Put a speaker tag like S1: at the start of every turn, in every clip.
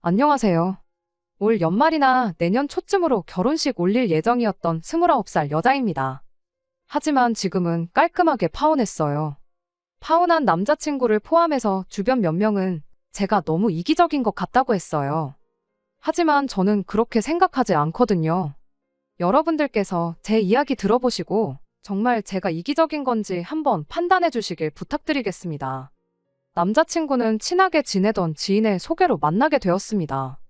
S1: 안녕하세요. 올 연말이나 내년 초쯤으로 결혼식 올릴 예정이었던 29살 여자입니다. 하지만 지금은 깔끔하게 파혼했어요. 파혼한 남자친구를 포함해서 주변 몇 명은 제가 너무 이기적인 것 같다고 했어요. 하지만 저는 그렇게 생각하지 않거든요. 여러분들께서 제 이야기 들어보시고 정말 제가 이기적인 건지 한번 판단해 주시길 부탁드리겠습니다. 남자친구는 친하게 지내던 지인의 소개로 만나게 되었습니다.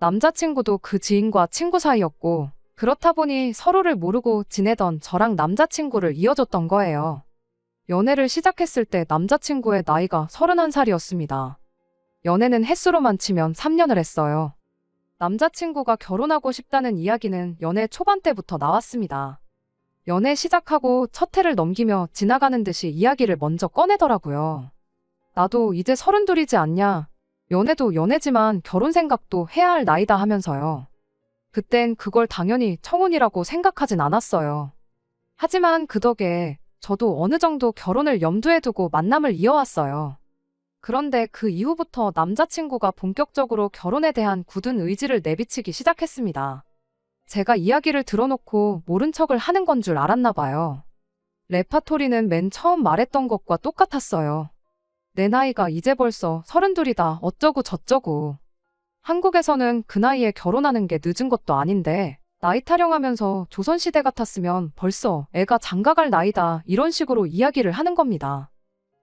S1: 남자친구도 그 지인과 친구 사이였고, 그렇다 보니 서로를 모르고 지내던 저랑 남자친구를 이어줬던 거예요. 연애를 시작했을 때 남자친구의 나이가 31살이었습니다. 연애는 횟수로만 치면 3년을 했어요. 남자친구가 결혼하고 싶다는 이야기는 연애 초반 때부터 나왔습니다. 연애 시작하고 첫 해를 넘기며 지나가는 듯이 이야기를 먼저 꺼내더라고요. 나도 이제 서른둘이지 않냐. 연애도 연애지만 결혼 생각도 해야 할 나이다 하면서요. 그땐 그걸 당연히 청혼이라고 생각하진 않았어요. 하지만 그 덕에 저도 어느 정도 결혼을 염두에 두고 만남을 이어왔어요. 그런데 그 이후부터 남자친구가 본격적으로 결혼에 대한 굳은 의지를 내비치기 시작했습니다. 제가 이야기를 들어놓고 모른 척을 하는 건 줄 알았나 봐요. 레파토리는 맨 처음 말했던 것과 똑같았어요. 내 나이가 이제 벌써 서른둘이다 어쩌고 저쩌고. 한국에서는 그 나이에 결혼하는 게 늦은 것도 아닌데 나이 타령하면서 조선시대 같았으면 벌써 애가 장가갈 나이다 이런 식으로 이야기를 하는 겁니다.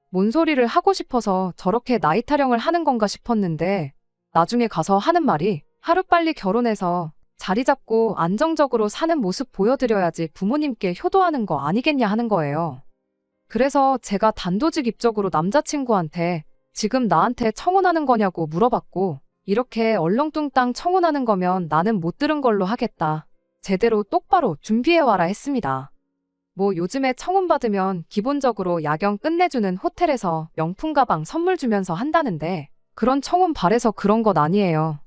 S1: 뭔 소리를 하고 싶어서 저렇게 나이 타령을 하는 건가 싶었는데 나중에 가서 하는 말이 하루빨리 결혼해서 자리 잡고 안정적으로 사는 모습 보여드려야지 부모님께 효도하는 거 아니겠냐 하는 거예요. 그래서 제가 단도직 입적으로 남자친구한테 지금 나한테 청혼하는 거냐고 물어봤고 이렇게 얼렁뚱땅 청혼하는 거면 나는 못 들은 걸로 하겠다. 제대로 똑바로 준비해와라 했습니다. 뭐 요즘에 청혼 받으면 기본적으로 야경 끝내주는 호텔에서 명품 가방 선물 주면서 한다는데 그런 청혼 바래서 그런 것 아니에요.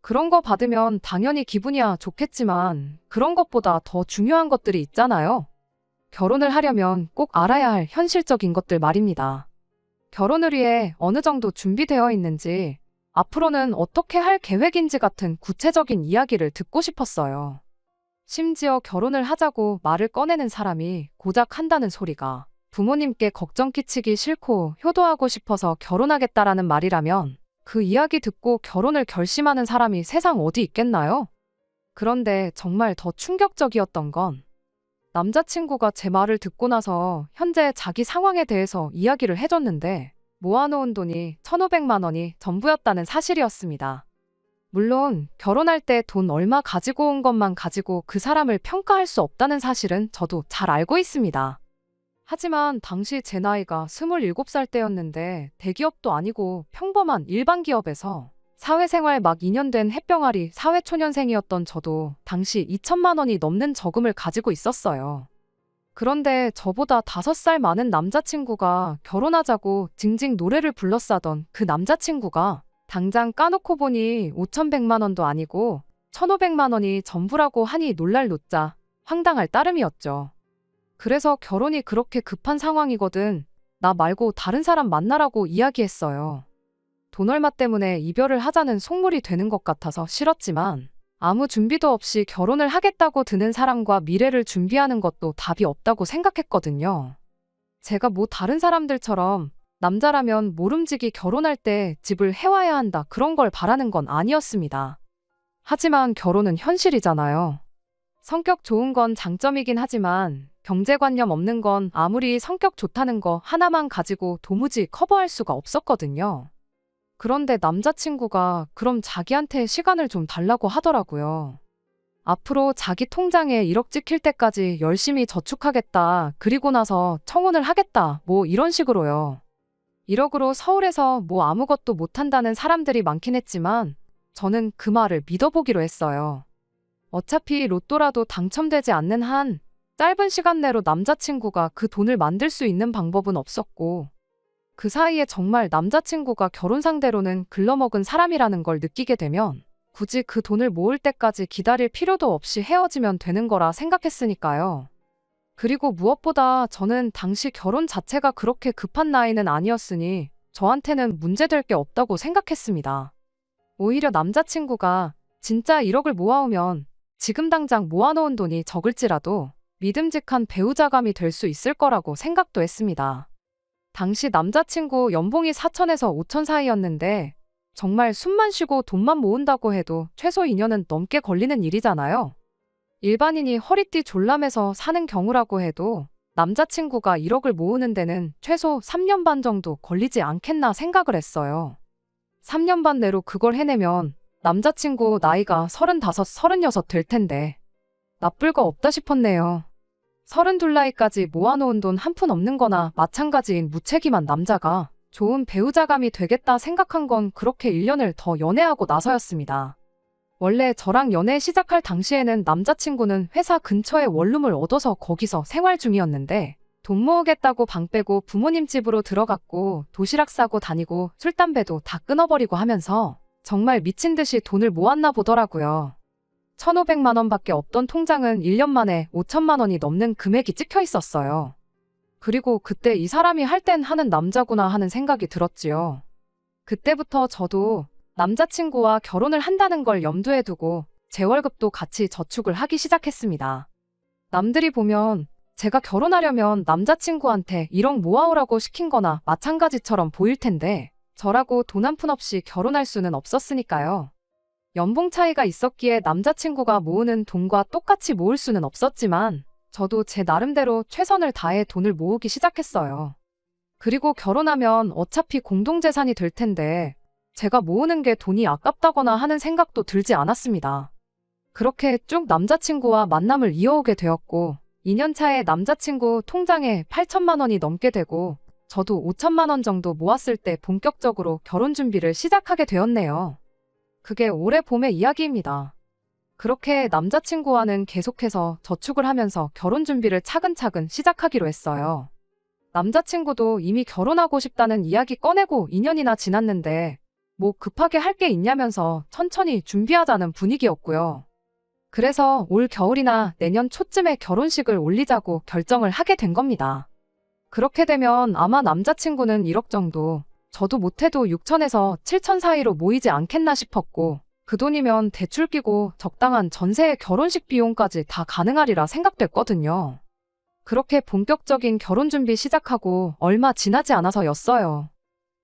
S1: 그런 거 받으면 당연히 기분이야 좋겠지만 그런 것보다 더 중요한 것들이 있잖아요. 결혼을 하려면 꼭 알아야 할 현실적인 것들 말입니다. 결혼을 위해 어느 정도 준비되어 있는지, 앞으로는 어떻게 할 계획인지 같은 구체적인 이야기를 듣고 싶었어요. 심지어 결혼을 하자고 말을 꺼내는 사람이 고작 한다는 소리가 부모님께 걱정 끼치기 싫고 효도하고 싶어서 결혼하겠다라는 말이라면 그 이야기 듣고 결혼을 결심하는 사람이 세상 어디 있겠나요? 그런데 정말 더 충격적이었던 건 남자친구가 제 말을 듣고 나서 현재 자기 상황에 대해서 이야기를 해줬는데 모아놓은 돈이 1,500만 원이 전부였다는 사실이었습니다. 물론 결혼할 때 돈 얼마 가지고 온 것만 가지고 그 사람을 평가할 수 없다는 사실은 저도 잘 알고 있습니다. 하지만 당시 제 나이가 27살 때였는데 대기업도 아니고 평범한 일반 기업에서 사회생활 막 2년 된 햇병아리 사회초년생이었던 저도 당시 2천만 원이 넘는 저금을 가지고 있었어요. 그런데 저보다 5살 많은 남자친구가 결혼하자고 징징 노래를 불렀싸던 그 남자친구가 당장 까놓고 보니 5천백만 원도 아니고 1,500만 원이 전부라고 하니 놀랄 노자 황당할 따름이었죠. 그래서 결혼이 그렇게 급한 상황이거든. 나 말고 다른 사람 만나라고 이야기했어요. 돈 얼마 때문에 이별을 하자는 속물이 되는 것 같아서 싫었지만 아무 준비도 없이 결혼을 하겠다고 드는 사람과 미래를 준비하는 것도 답이 없다고 생각했거든요. 제가 뭐 다른 사람들처럼 남자라면 모름지기 결혼할 때 집을 해와야 한다 그런 걸 바라는 건 아니었습니다. 하지만 결혼은 현실이잖아요. 성격 좋은 건 장점이긴 하지만 경제관념 없는 건 아무리 성격 좋다는 거 하나만 가지고 도무지 커버할 수가 없었거든요. 그런데 남자친구가 그럼 자기한테 시간을 좀 달라고 하더라고요. 앞으로 자기 통장에 1억 찍힐 때까지 열심히 저축하겠다. 그리고 나서 청혼을 하겠다. 뭐 이런 식으로요. 1억으로 서울에서 뭐 아무것도 못한다는 사람들이 많긴 했지만 저는 그 말을 믿어보기로 했어요. 어차피 로또라도 당첨되지 않는 한 짧은 시간 내로 남자친구가 그 돈을 만들 수 있는 방법은 없었고 그 사이에 정말 남자친구가 결혼 상대로는 글러먹은 사람이라는 걸 느끼게 되면 굳이 그 돈을 모을 때까지 기다릴 필요도 없이 헤어지면 되는 거라 생각했으니까요. 그리고 무엇보다 저는 당시 결혼 자체가 그렇게 급한 나이는 아니었으니 저한테는 문제될 게 없다고 생각했습니다. 오히려 남자친구가 진짜 1억을 모아오면 지금 당장 모아놓은 돈이 적을지라도 믿음직한 배우자감이 될 수 있을 거라고 생각도 했습니다. 당시 남자친구 연봉이 4천에서 5천 사이였는데 정말 숨만 쉬고 돈만 모은다고 해도 최소 2년은 넘게 걸리는 일이잖아요. 일반인이 허리띠 졸라매서 사는 경우라고 해도 남자친구가 1억을 모으는 데는 최소 3년 반 정도 걸리지 않겠나 생각을 했어요. 3년 반 내로 그걸 해내면 남자친구 나이가 35, 36 될 텐데 나쁠 거 없다 싶었네요. 32 나이까지 모아놓은 돈 한 푼 없는 거나 마찬가지인 무책임한 남자가 좋은 배우자감이 되겠다 생각한 건 그렇게 1년을 더 연애하고 나서였습니다. 원래 저랑 연애 시작할 당시에는 남자친구는 회사 근처에 원룸을 얻어서 거기서 생활 중이었는데 돈 모으겠다고 방 빼고 부모님 집으로 들어갔고 도시락 싸고 다니고 술, 담배도 다 끊어버리고 하면서 정말 미친 듯이 돈을 모았나 보더라고요. 1,500만 원밖에 없던 통장은 1년 만에 5천만 원이 넘는 금액이 찍혀 있었어요. 그리고 그때 이 사람이 할 땐 하는 남자구나 하는 생각이 들었지요. 그때부터 저도 남자친구와 결혼을 한다는 걸 염두에 두고 제 월급도 같이 저축을 하기 시작했습니다. 남들이 보면 제가 결혼하려면 남자친구한테 1억 모아오라고 시킨 거나 마찬가지처럼 보일 텐데 저라고 돈 한 푼 없이 결혼할 수는 없었으니까요. 연봉 차이가 있었기에 남자친구가 모으는 돈과 똑같이 모을 수는 없었지만 저도 제 나름대로 최선을 다해 돈을 모으기 시작했어요. 그리고 결혼하면 어차피 공동재산이 될 텐데 제가 모으는 게 돈이 아깝다거나 하는 생각도 들지 않았습니다. 그렇게 쭉 남자친구와 만남을 이어오게 되었고 2년 차에 남자친구 통장에 8천만 원이 넘게 되고 저도 5천만 원 정도 모았을 때 본격적으로 결혼 준비를 시작하게 되었네요. 그게 올해 봄의 이야기입니다. 그렇게 남자친구와는 계속해서 저축을 하면서 결혼 준비를 차근차근 시작하기로 했어요. 남자친구도 이미 결혼하고 싶다는 이야기 꺼내고 2년이나 지났는데 뭐 급하게 할 게 있냐면서 천천히 준비하자는 분위기였고요. 그래서 올 겨울이나 내년 초쯤에 결혼식을 올리자고 결정을 하게 된 겁니다. 그렇게 되면 아마 남자친구는 1억 정도, 저도 못해도 6천에서 7천 사이로 모이지 않겠나 싶었고 그 돈이면 대출 끼고 적당한 전세의 결혼식 비용까지 다 가능하리라 생각됐거든요. 그렇게 본격적인 결혼 준비 시작하고 얼마 지나지 않아서였어요.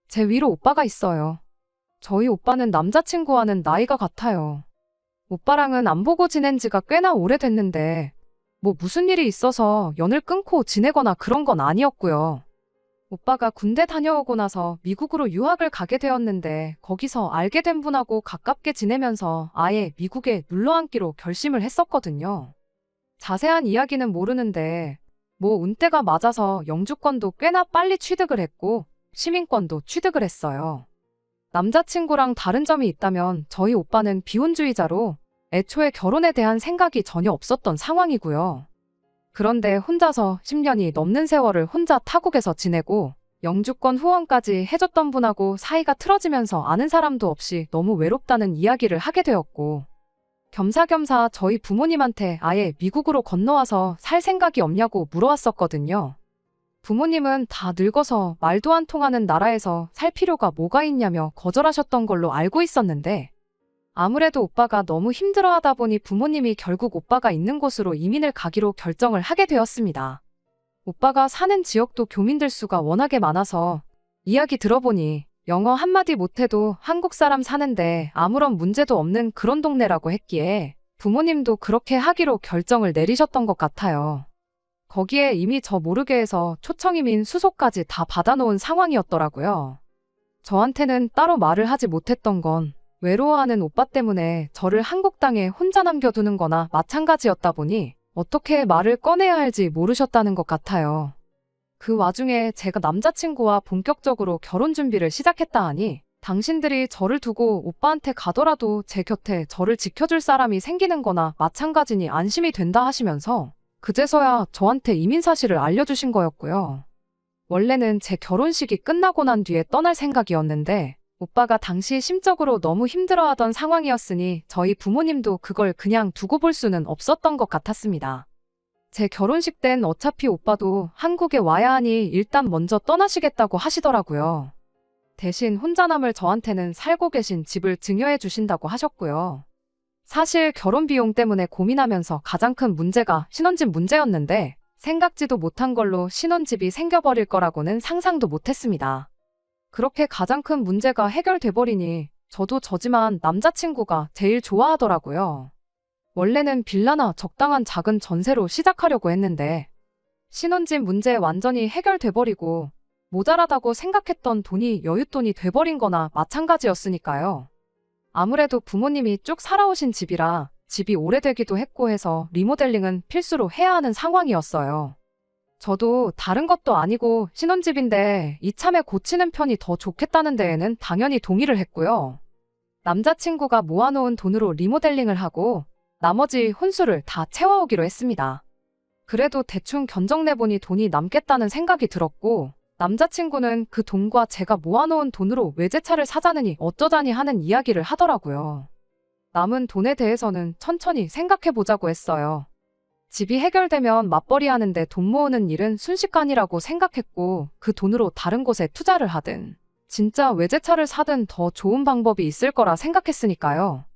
S1: 제 위로 오빠가 있어요. 저희 오빠는 남자친구와는 나이가 같아요. 오빠랑은 안 보고 지낸 지가 꽤나 오래됐는데 뭐 무슨 일이 있어서 연을 끊고 지내거나 그런 건 아니었고요. 오빠가 군대 다녀오고 나서 미국으로 유학을 가게 되었는데 거기서 알게 된 분하고 가깝게 지내면서 아예 미국에 눌러앉기로 결심을 했었거든요. 자세한 이야기는 모르는데 뭐 운때가 맞아서 영주권도 꽤나 빨리 취득을 했고 시민권도 취득을 했어요. 남자친구랑 다른 점이 있다면 저희 오빠는 비혼주의자로 애초에 결혼에 대한 생각이 전혀 없었던 상황이고요. 그런데 혼자서 10년이 넘는 세월을 혼자 타국에서 지내고 영주권 후원까지 해줬던 분하고 사이가 틀어지면서 아는 사람도 없이 너무 외롭다는 이야기를 하게 되었고 겸사겸사 저희 부모님한테 아예 미국으로 건너와서 살 생각이 없냐고 물어왔었거든요. 부모님은 다 늙어서 말도 안 통하는 나라에서 살 필요가 뭐가 있냐며 거절하셨던 걸로 알고 있었는데 아무래도 오빠가 너무 힘들어하다 보니 부모님이 결국 오빠가 있는 곳으로 이민을 가기로 결정을 하게 되었습니다. 오빠가 사는 지역도 교민들 수가 워낙에 많아서 이야기 들어보니 영어 한마디 못해도 한국 사람 사는데 아무런 문제도 없는 그런 동네라고 했기에 부모님도 그렇게 하기로 결정을 내리셨던 것 같아요. 거기에 이미 저 모르게 해서 초청이민 수소까지 다 받아놓은 상황이었더라고요. 저한테는 따로 말을 하지 못했던 건 외로워하는 오빠 때문에 저를 한국 땅에 혼자 남겨두는 거나 마찬가지였다 보니 어떻게 말을 꺼내야 할지 모르셨다는 것 같아요. 그 와중에 제가 남자친구와 본격적으로 결혼 준비를 시작했다 하니 당신들이 저를 두고 오빠한테 가더라도 제 곁에 저를 지켜줄 사람이 생기는 거나 마찬가지니 안심이 된다 하시면서 그제서야 저한테 이민 사실을 알려주신 거였고요. 원래는 제 결혼식이 끝나고 난 뒤에 떠날 생각이었는데 오빠가 당시 심적으로 너무 힘들어하던 상황이었으니 저희 부모님도 그걸 그냥 두고 볼 수는 없었던 것 같았습니다. 제 결혼식 땐 어차피 오빠도 한국에 와야 하니 일단 먼저 떠나시겠다고 하시더라고요. 대신 혼자 남을 저한테는 살고 계신 집을 증여해 주신다고 하셨고요. 사실 결혼 비용 때문에 고민하면서 가장 큰 문제가 신혼집 문제였는데 생각지도 못한 걸로 신혼집이 생겨버릴 거라고는 상상도 못했습니다. 그렇게 가장 큰 문제가 해결돼 버리니 저도 저지만 남자친구가 제일 좋아하더라고요. 원래는 빌라나 적당한 작은 전세로 시작하려고 했는데 신혼집 문제 완전히 해결돼 버리고 모자라다고 생각했던 돈이 여윳돈이 돼버린 거나 마찬가지였으니까요. 아무래도 부모님이 쭉 살아오신 집이라 집이 오래되기도 했고 해서 리모델링은 필수로 해야 하는 상황이었어요. 저도 다른 것도 아니고 신혼집인데 이참에 고치는 편이 더 좋겠다는 데에는 당연히 동의를 했고요. 남자친구가 모아놓은 돈으로 리모델링을 하고 나머지 혼수를 다 채워오기로 했습니다. 그래도 대충 견적내보니 돈이 남겠다는 생각이 들었고 남자친구는 그 돈과 제가 모아놓은 돈으로 외제차를 사자느니 어쩌자니 하는 이야기를 하더라고요. 남은 돈에 대해서는 천천히 생각해보자고 했어요. 집이 해결되면 맞벌이 하는데 돈 모으는 일은 순식간이라고 생각했고 그 돈으로 다른 곳에 투자를 하든 진짜 외제차를 사든 더 좋은 방법이 있을 거라 생각했으니까요.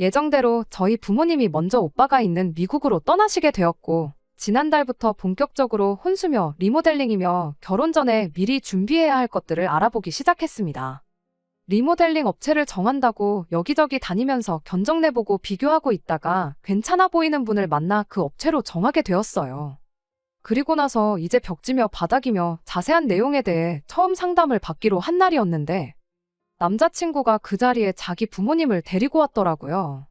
S1: 예정대로 저희 부모님이 먼저 오빠가 있는 미국으로 떠나시게 되었고 지난달부터 본격적으로 혼수며 리모델링이며 결혼 전에 미리 준비해야 할 것들을 알아보기 시작했습니다. 리모델링 업체를 정한다고 여기저기 다니면서 견적내보고 비교하고 있다가 괜찮아 보이는 분을 만나 그 업체로 정하게 되었어요. 그리고 나서 이제 벽지며 바닥이며 자세한 내용에 대해 처음 상담을 받기로 한 날이었는데 남자친구가 그 자리에 자기 부모님을 데리고 왔더라고요.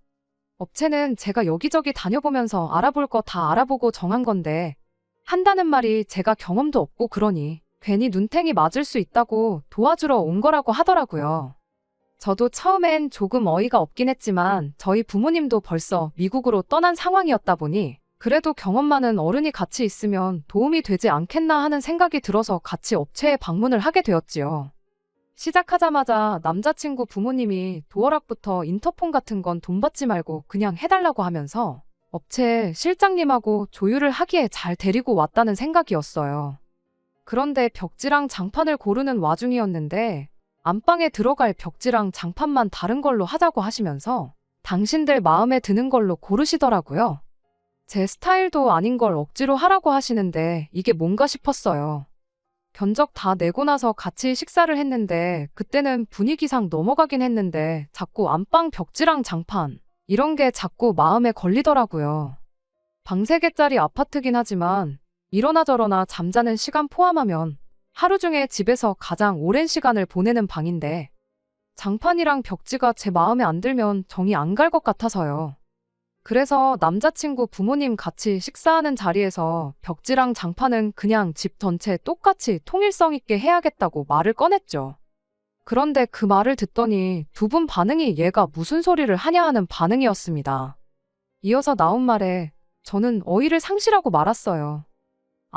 S1: 업체는 제가 여기저기 다녀보면서 알아볼 거 다 알아보고 정한 건데 한다는 말이 제가 경험도 없고 그러니 괜히 눈탱이 맞을 수 있다고 도와주러 온 거라고 하더라고요. 저도 처음엔 조금 어이가 없긴 했지만 저희 부모님도 벌써 미국으로 떠난 상황이었다 보니 그래도 경험 많은 어른이 같이 있으면 도움이 되지 않겠나 하는 생각이 들어서 같이 업체에 방문을 하게 되었지요. 시작하자마자 남자친구 부모님이 도어락부터 인터폰 같은 건 돈 받지 말고 그냥 해달라고 하면서 업체 실장님하고 조율을 하기에 잘 데리고 왔다는 생각이었어요. 그런데 벽지랑 장판을 고르는 와중이었는데 안방에 들어갈 벽지랑 장판만 다른 걸로 하자고 하시면서 당신들 마음에 드는 걸로 고르시더라고요. 제 스타일도 아닌 걸 억지로 하라고 하시는데 이게 뭔가 싶었어요. 견적 다 내고 나서 같이 식사를 했는데 그때는 분위기상 넘어가긴 했는데 자꾸 안방 벽지랑 장판 이런 게 자꾸 마음에 걸리더라고요. 방 3개짜리 아파트긴 하지만 이러나 저러나 잠자는 시간 포함하면 하루 중에 집에서 가장 오랜 시간을 보내는 방인데 장판이랑 벽지가 제 마음에 안 들면 정이 안 갈 것 같아서요. 그래서 남자친구 부모님 같이 식사하는 자리에서 벽지랑 장판은 그냥 집 전체 똑같이 통일성 있게 해야겠다고 말을 꺼냈죠. 그런데 그 말을 듣더니 두 분 반응이 얘가 무슨 소리를 하냐 하는 반응이었습니다. 이어서 나온 말에 저는 어이를 상실하고 말았어요.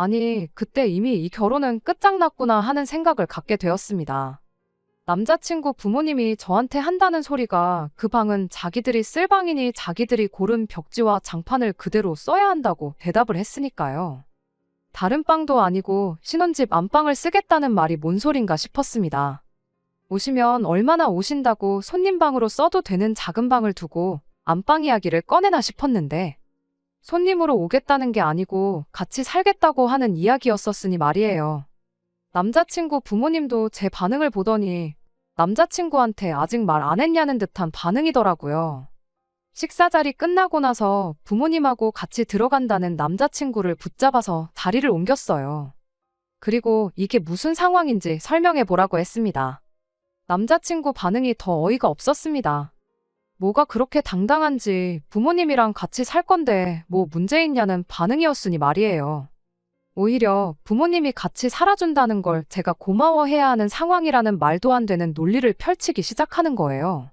S1: 아니, 그때 이미 이 결혼은 끝장났구나 하는 생각을 갖게 되었습니다. 남자친구 부모님이 저한테 한다는 소리가 그 방은 자기들이 쓸 방이니 자기들이 고른 벽지와 장판을 그대로 써야 한다고 대답을 했으니까요. 다른 방도 아니고 신혼집 안방을 쓰겠다는 말이 뭔 소린가 싶었습니다. 오시면 얼마나 오신다고 손님 방으로 써도 되는 작은 방을 두고 안방 이야기를 꺼내나 싶었는데 손님으로 오겠다는 게 아니고 같이 살겠다고 하는 이야기였었으니 말이에요. 남자친구 부모님도 제 반응을 보더니 남자친구한테 아직 말 안 했냐는 듯한 반응이더라고요. 식사 자리 끝나고 나서 부모님하고 같이 들어간다는 남자친구를 붙잡아서 자리를 옮겼어요. 그리고 이게 무슨 상황인지 설명해 보라고 했습니다. 남자친구 반응이 더 어이가 없었습니다. 뭐가 그렇게 당당한지 부모님이랑 같이 살 건데 뭐 문제 있냐는 반응이었으니 말이에요. 오히려 부모님이 같이 살아준다는 걸 제가 고마워해야 하는 상황이라는 말도 안 되는 논리를 펼치기 시작하는 거예요.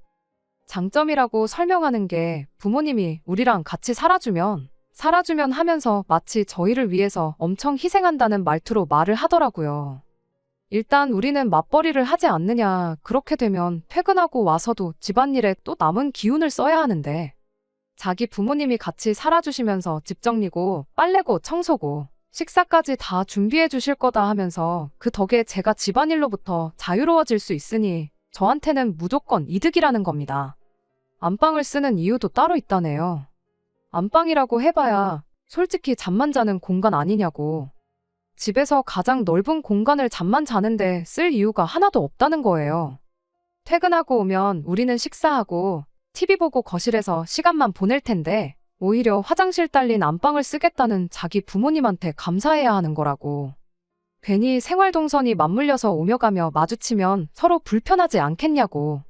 S1: 장점이라고 설명하는 게 부모님이 우리랑 같이 살아주면, 살아주면 하면서 마치 저희를 위해서 엄청 희생한다는 말투로 말을 하더라고요. 일단 우리는 맞벌이를 하지 않느냐, 그렇게 되면 퇴근하고 와서도 집안일에 또 남은 기운을 써야 하는데, 자기 부모님이 같이 살아주시면서 집 정리고, 빨래고, 청소고, 식사까지 다 준비해 주실 거다 하면서 그 덕에 제가 집안일로부터 자유로워질 수 있으니 저한테는 무조건 이득이라는 겁니다. 안방을 쓰는 이유도 따로 있다네요. 안방이라고 해봐야 솔직히 잠만 자는 공간 아니냐고. 집에서 가장 넓은 공간을 잠만 자는데 쓸 이유가 하나도 없다는 거예요. 퇴근하고 오면 우리는 식사하고 TV 보고 거실에서 시간만 보낼 텐데 오히려 화장실 딸린 안방을 쓰겠다는 자기 부모님한테 감사해야 하는 거라고. 괜히 생활동선이 맞물려서 오며 가며 마주치면 서로 불편하지 않겠냐고.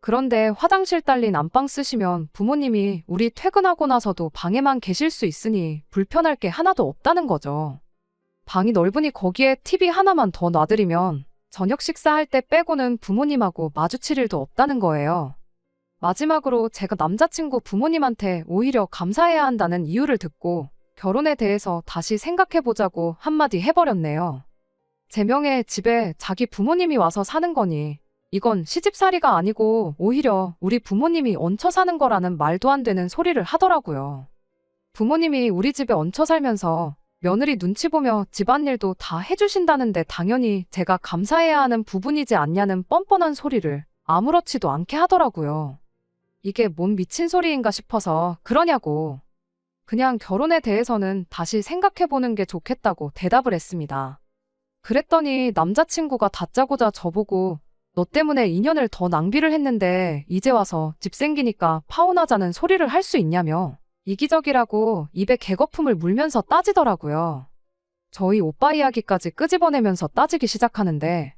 S1: 그런데 화장실 딸린 안방 쓰시면 부모님이 우리 퇴근하고 나서도 방에만 계실 수 있으니 불편할 게 하나도 없다는 거죠. 방이 넓으니 거기에 TV 하나만 더 놔드리면 저녁 식사할 때 빼고는 부모님하고 마주칠 일도 없다는 거예요. 마지막으로 제가 남자친구 부모님한테 오히려 감사해야 한다는 이유를 듣고 결혼에 대해서 다시 생각해보자고 한마디 해버렸네요. 제 명의 집에 자기 부모님이 와서 사는 거니 이건 시집살이가 아니고 오히려 우리 부모님이 얹혀 사는 거라는 말도 안 되는 소리를 하더라고요. 부모님이 우리 집에 얹혀 살면서 며느리 눈치 보며 집안일도 다 해주신다는데 당연히 제가 감사해야 하는 부분이지 않냐는 뻔뻔한 소리를 아무렇지도 않게 하더라고요. 이게 뭔 미친 소리인가 싶어서 그러냐고. 그냥 결혼에 대해서는 다시 생각해보는 게 좋겠다고 대답을 했습니다. 그랬더니 남자친구가 다짜고짜 저보고 너 때문에 2년을 더 낭비를 했는데 이제 와서 집 생기니까 파혼하자는 소리를 할 수 있냐며 이기적이라고 입에 개거품을 물면서 따지더라고요. 저희 오빠 이야기까지 끄집어내면서 따지기 시작하는데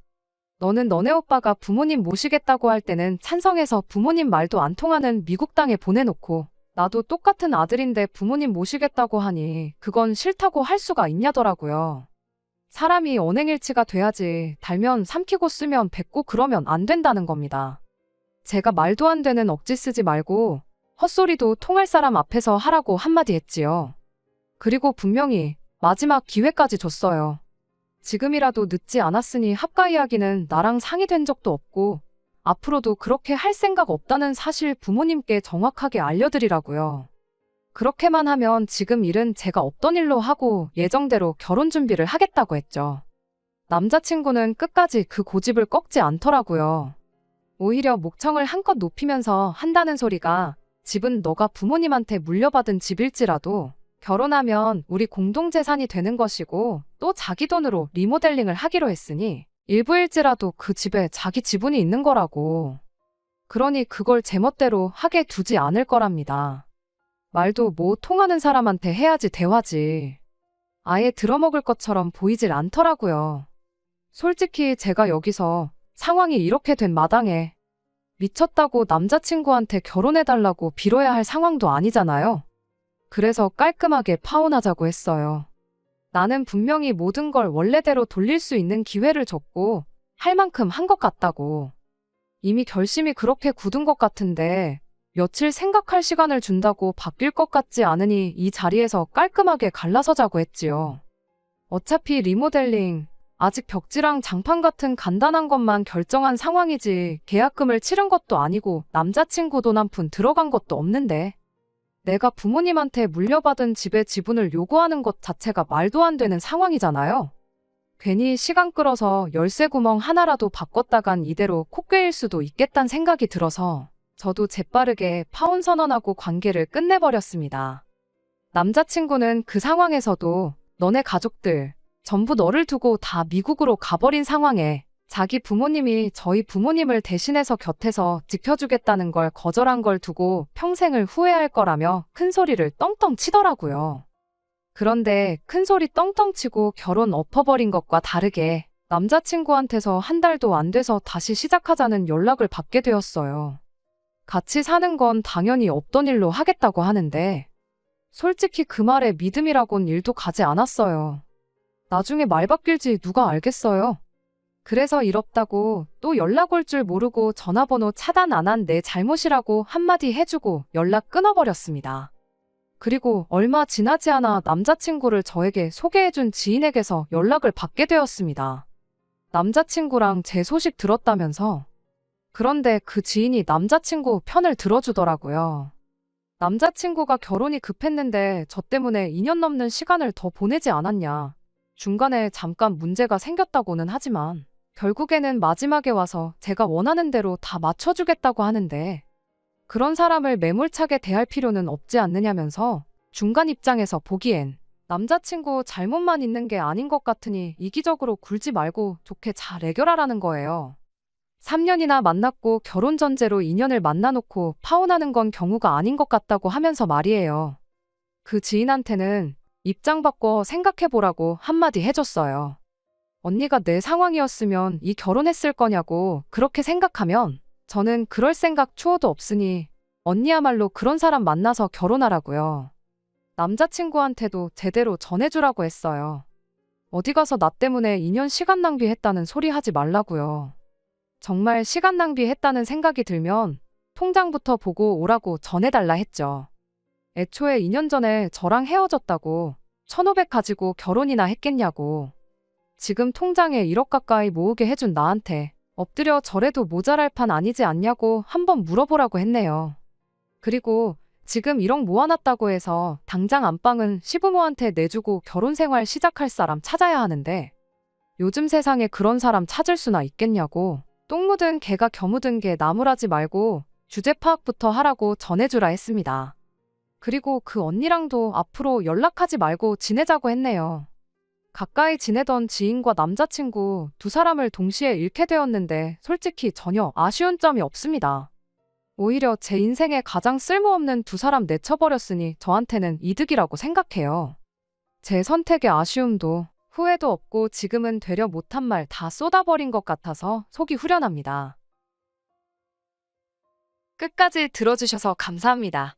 S1: 너는 너네 오빠가 부모님 모시겠다고 할 때는 찬성해서 부모님 말도 안 통하는 미국 땅에 보내놓고 나도 똑같은 아들인데 부모님 모시겠다고 하니 그건 싫다고 할 수가 있냐더라고요. 사람이 언행일치가 돼야지 달면 삼키고 쓰면 뱉고 그러면 안 된다는 겁니다. 제가 말도 안 되는 억지 쓰지 말고 헛소리도 통할 사람 앞에서 하라고 한마디 했지요. 그리고 분명히 마지막 기회까지 줬어요. 지금이라도 늦지 않았으니 합가 이야기는 나랑 상의된 적도 없고 앞으로도 그렇게 할 생각 없다는 사실 부모님께 정확하게 알려드리라고요. 그렇게만 하면 지금 일은 제가 없던 일로 하고 예정대로 결혼 준비를 하겠다고 했죠. 남자친구는 끝까지 그 고집을 꺾지 않더라고요. 오히려 목청을 한껏 높이면서 한다는 소리가 집은 너가 부모님한테 물려받은 집일지라도 결혼하면 우리 공동재산이 되는 것이고 또 자기 돈으로 리모델링을 하기로 했으니 일부일지라도 그 집에 자기 지분이 있는 거라고. 그러니 그걸 제멋대로 하게 두지 않을 거랍니다. 말도 뭐 통하는 사람한테 해야지 대화지. 아예 들어먹을 것처럼 보이질 않더라고요. 솔직히 제가 여기서 상황이 이렇게 된 마당에 미쳤다고 남자친구한테 결혼해달라고 빌어야 할 상황도 아니잖아요. 그래서 깔끔하게 파혼하자고 했어요. 나는 분명히 모든 걸 원래대로 돌릴 수 있는 기회를 줬고 할 만큼 한 것 같다고. 이미 결심이 그렇게 굳은 것 같은데 며칠 생각할 시간을 준다고 바뀔 것 같지 않으니 이 자리에서 깔끔하게 갈라서자고 했지요. 어차피 리모델링, 아직 벽지랑 장판 같은 간단한 것만 결정한 상황이지 계약금을 치른 것도 아니고 남자친구 돈한푼 들어간 것도 없는데. 내가 부모님한테 물려받은 집의 지분을 요구하는 것 자체가 말도 안 되는 상황이잖아요. 괜히 시간 끌어서 열쇠 구멍 하나라도 바꿨다간 이대로 콧괴일 수도 있겠단 생각이 들어서 저도 재빠르게 파혼 선언하고 관계를 끝내버렸습니다. 남자친구는 그 상황에서도 너네 가족들 전부 너를 두고 다 미국으로 가버린 상황에 자기 부모님이 저희 부모님을 대신해서 곁에서 지켜주겠다는 걸 거절한 걸 두고 평생을 후회할 거라며 큰 소리를 떵떵 치더라고요. 그런데 큰 소리 떵떵 치고 결혼 엎어버린 것과 다르게 남자친구한테서 한 달도 안 돼서 다시 시작하자는 연락을 받게 되었어요. 같이 사는 건 당연히 없던 일로 하겠다고 하는데 솔직히 그 말에 믿음이라곤 일도 가지 않았어요. 나중에 말 바뀔지 누가 알겠어요. 그래서 이롭다고 또 연락 올 줄 모르고 전화번호 차단 안 한 내 잘못이라고 한마디 해주고 연락 끊어버렸습니다. 그리고 얼마 지나지 않아 남자친구를 저에게 소개해준 지인에게서 연락을 받게 되었습니다. 남자친구랑 제 소식 들었다면서. 그런데 그 지인이 남자친구 편을 들어주더라고요. 남자친구가 결혼이 급했는데 저 때문에 2년 넘는 시간을 더 보내지 않았냐. 중간에 잠깐 문제가 생겼다고는 하지만 결국에는 마지막에 와서 제가 원하는 대로 다 맞춰주겠다고 하는데 그런 사람을 매몰차게 대할 필요는 없지 않느냐면서 중간 입장에서 보기엔 남자친구 잘못만 있는 게 아닌 것 같으니 이기적으로 굴지 말고 좋게 잘 해결하라는 거예요. 3년이나 만났고 결혼 전제로 인연을 만나놓고 파혼하는 건 경우가 아닌 것 같다고 하면서 말이에요. 그 지인한테는 입장 바꿔 생각해보라고 한마디 해줬어요. 언니가 내 상황이었으면 이 결혼했을 거냐고 그렇게 생각하면 저는 그럴 생각 추호도 없으니 언니야말로 그런 사람 만나서 결혼하라고요. 남자친구한테도 제대로 전해주라고 했어요. 어디 가서 나 때문에 2년 시간 낭비했다는 소리 하지 말라고요. 정말 시간 낭비했다는 생각이 들면 통장부터 보고 오라고 전해달라 했죠. 애초에 2년 전에 저랑 헤어졌다고 1500 가지고 결혼이나 했겠냐고. 지금 통장에 1억 가까이 모으게 해준 나한테 엎드려 절해도 모자랄 판 아니지 않냐고 한번 물어보라고 했네요. 그리고 지금 1억 모아놨다고 해서 당장 안방은 시부모한테 내주고 결혼 생활 시작할 사람 찾아야 하는데 요즘 세상에 그런 사람 찾을 수나 있겠냐고 똥 묻은 개가 겨 묻은 개 나무라지 말고 주제 파악부터 하라고 전해주라 했습니다. 그리고 그 언니랑도 앞으로 연락하지 말고 지내자고 했네요. 가까이 지내던 지인과 남자친구 두 사람을 동시에 잃게 되었는데 솔직히 전혀 아쉬운 점이 없습니다. 오히려 제 인생에 가장 쓸모없는 두 사람 내쳐버렸으니 저한테는 이득이라고 생각해요. 제 선택의 아쉬움도 후회도 없고 지금은 되려 못한 말 다 쏟아버린 것 같아서 속이 후련합니다. 끝까지 들어주셔서 감사합니다.